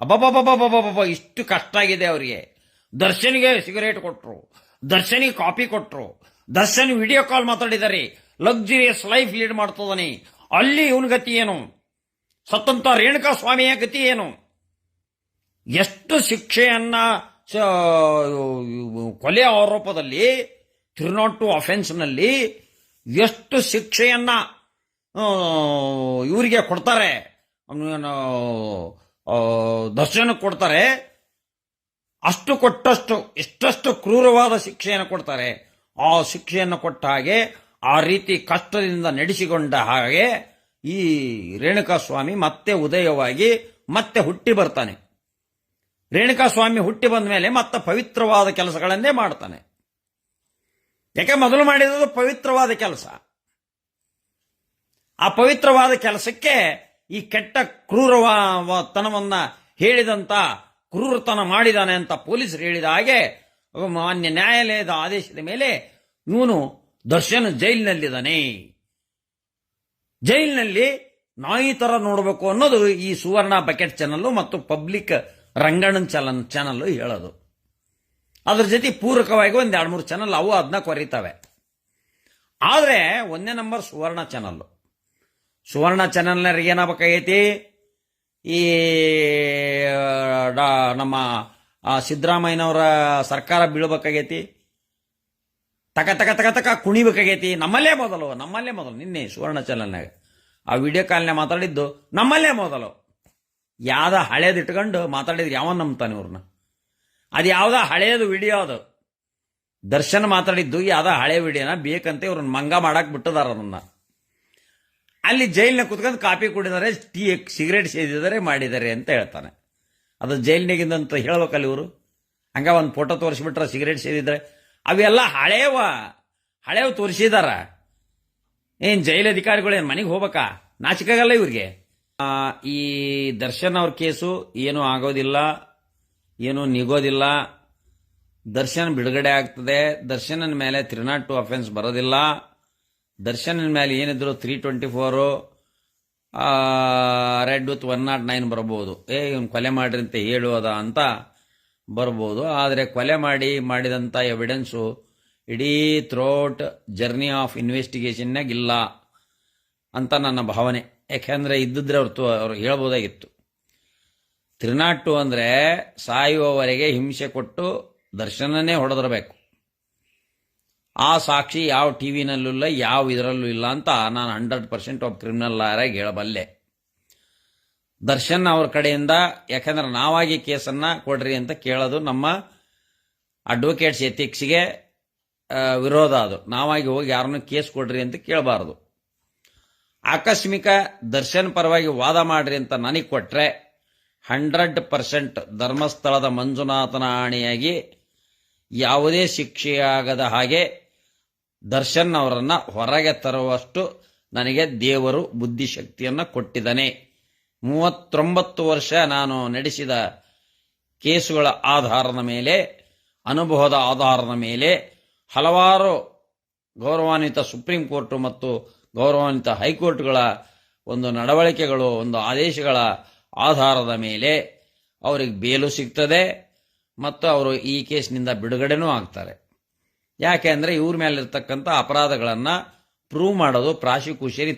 ಅಬ್ಬಬ್ಬಬ್ಬಬ್ಬಬ್ಬಬ್ಬ, ಇಷ್ಟು ಕಷ್ಟ ಆಗಿದೆ ಅವರಿಗೆ. ದರ್ಶನಿಗೆ ಸಿಗರೇಟ್ ಕೊಟ್ರು, ದರ್ಶನಿಗೆ ಕಾಪಿ ಕೊಟ್ರು, ದರ್ಶನ್ ವಿಡಿಯೋ ಕಾಲ್ ಮಾತಾಡಿದ್ದಾರೆ ಲಕ್ಸುರಿಯಸ್ ಲೈಫ್ ಲೀಡ್ ಮಾಡ್ತದಾನೆ. ಅಲ್ಲಿ ಇವನ ಗತಿ ಏನು? ಸತ್ತಂತ ರೇಣುಕಾ ಸ್ವಾಮಿಯ ಗತಿ ಏನು? ಎಷ್ಟು ಶಿಕ್ಷೆಯನ್ನ ಕೊಲೆ ಆರೋಪದಲ್ಲಿ ತ್ರೀ ನಾಟ್ ಟು ಅಫೆನ್ಸ್ನಲ್ಲಿ ಎಷ್ಟು ಶಿಕ್ಷೆಯನ್ನ ಇವರಿಗೆ ಕೊಡ್ತಾರೆ? ದರ್ಶನ ಕೊಡ್ತಾರೆ. ಅಷ್ಟು ಕೊಟ್ಟಷ್ಟು ಎಷ್ಟಷ್ಟು ಕ್ರೂರವಾದ ಶಿಕ್ಷೆಯನ್ನು ಕೊಡ್ತಾರೆ. ಆ ಶಿಕ್ಷೆಯನ್ನು ಕೊಟ್ಟ ಹಾಗೆ, ಆ ರೀತಿ ಕಷ್ಟದಿಂದ ನಡೆಸಿಕೊಂಡ ಹಾಗೆ, ಈ ರೇಣುಕಾಸ್ವಾಮಿ ಮತ್ತೆ ಉದಯವಾಗಿ ಮತ್ತೆ ಹುಟ್ಟಿ ಬರ್ತಾನೆ. ರೇಣುಕಾ ಸ್ವಾಮಿ ಹುಟ್ಟಿ ಬಂದ ಮೇಲೆ ಮತ್ತೆ ಪವಿತ್ರವಾದ ಕೆಲಸಗಳನ್ನೇ ಮಾಡ್ತಾನೆ. ಯಾಕೆ ಮೊದಲು ಮಾಡಿರೋದು ಪವಿತ್ರವಾದ ಕೆಲಸ? ಆ ಪವಿತ್ರವಾದ ಕೆಲಸಕ್ಕೆ ಈ ಕೆಟ್ಟ ಕ್ರೂರತನವನ್ನ ಹೇಳಿದಂತ ಕ್ರೂರತನ ಮಾಡಿದಾನೆ ಅಂತ ಪೊಲೀಸರು ಹೇಳಿದ ಹಾಗೆ ಮಾನ್ಯ ನ್ಯಾಯಾಲಯದ ಆದೇಶದ ಮೇಲೆ ಇವನು ದರ್ಶನ್ ಜೈಲಿನಲ್ಲಿದ್ದಾನೆ. ಜೈಲಿನಲ್ಲಿ ನಾಯಿ ತರ ನೋಡಬೇಕು ಅನ್ನೋದು ಈ ಸುವರ್ಣ ಬಕೆಟ್ ಚಾನಲ್ ಮತ್ತು ಪಬ್ಲಿಕ್ ರಂಗಣ್ಣನ್ ಚಾನಲ್ ಚಾನಲ್ಲು ಹೇಳೋದು. ಅದ್ರ ಜೊತೆ ಪೂರಕವಾಗಿ ಒಂದು ಎರಡು ಮೂರು ಚಾನಲ್ ಅವು ಅದನ್ನ ಕೊರಿತವೆ. ಆದರೆ ಒಂದೇ ನಂಬರ್ ಸುವರ್ಣ ಚಾನಲ್ ಸುವರ್ಣ ಚಾನಲ್ನವ್ರಿಗೆ ಏನಾಗಬೇಕಾಗೈತಿ? ಈ ಡಾ- ನಮ್ಮ ಸಿದ್ದರಾಮಯ್ಯನವರ ಸರ್ಕಾರ ಬೀಳಬೇಕಾಗೈತಿ. ತಕ ತಕ ತಕ ತಕ ಕುಣಿಬೇಕಾಗೈತಿ. ನಮ್ಮಲ್ಲೇ ಮೊದಲು ನಮ್ಮಲ್ಲೇ ಮೊದಲು, ನಿನ್ನೆ ಸುವರ್ಣ ಚಾನಲ್ನಾಗ ಆ ವಿಡಿಯೋ ಕಾಲ್ನ ಮಾತಾಡಿದ್ದು ನಮ್ಮಲ್ಲೇ ಮೊದಲು. ಯಾವ್ದ ಹಳೇದು ಇಟ್ಕೊಂಡು ಮಾತಾಡಿದ್ರೆ ಯಾವ ನಂಬ್ತಾನೆ ಇವ್ರನ್ನ? ಅದು ಯಾವ್ದ ಹಳೇದು ವಿಡಿಯೋ ಅದು. ದರ್ಶನ್ ಮಾತಾಡಿದ್ದು ಯಾವ್ದ ಹಳೆ ವಿಡಿಯೋನ ಬೇಕಂತ ಇವ್ರನ್ನ ಮಂಗ ಮಾಡಕ್ ಬಿಟ್ಟದಾರ ಅದನ್ನ. ಅಲ್ಲಿ ಜೈಲಿನ ಕುತ್ಕೊಂಡು ಕಾಪಿ ಕುಡಿದಾರೆ, ಟೀ, ಸಿಗರೇಟ್ ಸೇದಿದ್ದಾರೆ ಮಾಡಿದ್ದಾರೆ ಅಂತ ಹೇಳ್ತಾನೆ. ಅದು ಜೈಲಿನಾಗಿಂದಂತ ಹೇಳ್ಬೇಕಲ್ಲ ಇವರು? ಹಂಗ ಒಂದು ಫೋಟೋ ತೋರಿಸ್ಬಿಟ್ರೆ ಸಿಗರೇಟ್ ಸೇದಿದ್ರೆ, ಅವೆಲ್ಲ ಹಳೇವ, ಹಳೇವ್ ತೋರಿಸಿದಾರ. ಏನು ಜೈಲು ಅಧಿಕಾರಿಗಳು ಏನು ಮನೆಗೆ ಹೋಗ್ಬೇಕಾ? ನಾಚಿಕಾಗಲ್ಲ ಇವ್ರಿಗೆ? ಈ ದರ್ಶನ್ ಅವ್ರ ಕೇಸು ಏನೂ ಆಗೋದಿಲ್ಲ, ಏನೂ ನಿಗೋದಿಲ್ಲ. ದರ್ಶನ್ ಬಿಡುಗಡೆ ಆಗ್ತದೆ. ದರ್ಶನನ ಮೇಲೆ ತ್ರಿನಾಟ್ ಟು ಅಫೆನ್ಸ್ ಬರೋದಿಲ್ಲ. ದರ್ಶನನ ಮೇಲೆ ಏನಿದ್ರು three twenty four read with one not nine ಬರ್ಬೋದು. ಏ, ಇವನು ಕೊಲೆ ಮಾಡ್ರಿ ಅಂತ ಹೇಳುವುದ ಅಂತ ಬರ್ಬೋದು. ಆದರೆ ಕೊಲೆ ಮಾಡಿ ಮಾಡಿದಂಥ ಎವಿಡೆನ್ಸು ಇಡೀ ಥ್ರೋಟ್ ಜರ್ನಿ ಆಫ್ ಇನ್ವೆಸ್ಟಿಗೇಷನ್ನಾಗ ಇಲ್ಲ ಅಂತ ನನ್ನ ಭಾವನೆ. ಯಾಕೆಂದರೆ ಇದ್ದಿದ್ರೆ ಅವ್ರು ತು, ಅವ್ರು ಹೇಳ್ಬೋದಾಗಿತ್ತು. ತ್ರಿನಾಟು ಅಂದರೆ ಸಾಯುವವರೆಗೆ ಹಿಂಸೆ ಕೊಟ್ಟು ದರ್ಶನನೇ ಹೊಡೆದಿರಬೇಕು. ಆ ಸಾಕ್ಷಿ ಯಾವ ಟಿ ವಿನಲ್ಲೂ ಇಲ್ಲ ಯಾವ ಇದರಲ್ಲೂ ಇಲ್ಲ ಅಂತ ನಾನು ಹಂಡ್ರೆಡ್ ಪರ್ಸೆಂಟ್ ಆಫ್ ಕ್ರಿಮಿನಲ್ ಲಾಯರಾಗಿ ಹೇಳಬಲ್ಲೆ. ದರ್ಶನ್ ಅವ್ರ ಕಡೆಯಿಂದ, ಯಾಕಂದ್ರೆ ನಾವಾಗಿ ಕೇಸನ್ನ ಕೊಡ್ರಿ ಅಂತ ಕೇಳೋದು ನಮ್ಮ ಅಡ್ವೊಕೇಟ್ಸ್ ಎಥಿಕ್ಸ್ಗೆ ವಿರೋಧ ಅದು. ನಾವಾಗಿ ಹೋಗಿ ಯಾರನ್ನು ಕೇಸ್ ಕೊಡ್ರಿ ಅಂತ ಕೇಳಬಾರದು. ಆಕಸ್ಮಿಕ ದರ್ಶನ್ ಪರವಾಗಿ ವಾದ ಮಾಡ್ರಿ ಅಂತ ನನಗೆ ಕೊಟ್ರೆ, ಹಂಡ್ರೆಡ್ ಪರ್ಸೆಂಟ್ ಧರ್ಮಸ್ಥಳದ ಮಂಜುನಾಥನ ಆಣೆಯಾಗಿ ಯಾವುದೇ ಶಿಕ್ಷೆಯಾಗದ ಹಾಗೆ ದರ್ಶನ್ ಅವರನ್ನ ಹೊರಗೆ ತರುವಷ್ಟು ನನಗೆ ದೇವರು ಬುದ್ಧಿಶಕ್ತಿಯನ್ನು ಕೊಟ್ಟಿದ್ದಾನೆ. ಮೂವತ್ತೊಂಬತ್ತು ವರ್ಷ ನಾನು ನಡೆಸಿದ ಕೇಸುಗಳ ಆಧಾರದ ಮೇಲೆ, ಅನುಭವದ ಆಧಾರದ ಮೇಲೆ, ಹಲವಾರು ಗೌರವಾನ್ವಿತ ಸುಪ್ರೀಂ ಕೋರ್ಟ್ ಮತ್ತು ಗೌರವಾನ್ವಿತ ಹೈಕೋರ್ಟ್ಗಳ ಒಂದು ನಡವಳಿಕೆಗಳು, ಒಂದು ಆದೇಶಗಳ ಆಧಾರದ ಮೇಲೆ ಅವರಿಗೆ ಬೇಲು ಸಿಗ್ತದೆ ಮತ್ತು ಅವರು ಈ ಕೇಸ್ನಿಂದ ಬಿಡುಗಡೆನೂ ಆಗ್ತಾರೆ. ಯಾಕೆ ಅಂದರೆ ಇವ್ರ ಮೇಲಿರ್ತಕ್ಕಂಥ ಅಪರಾಧಗಳನ್ನು ಪ್ರೂವ್ ಮಾಡೋದು ಪ್ರಾಸಿಕ್ಯೂಷನ್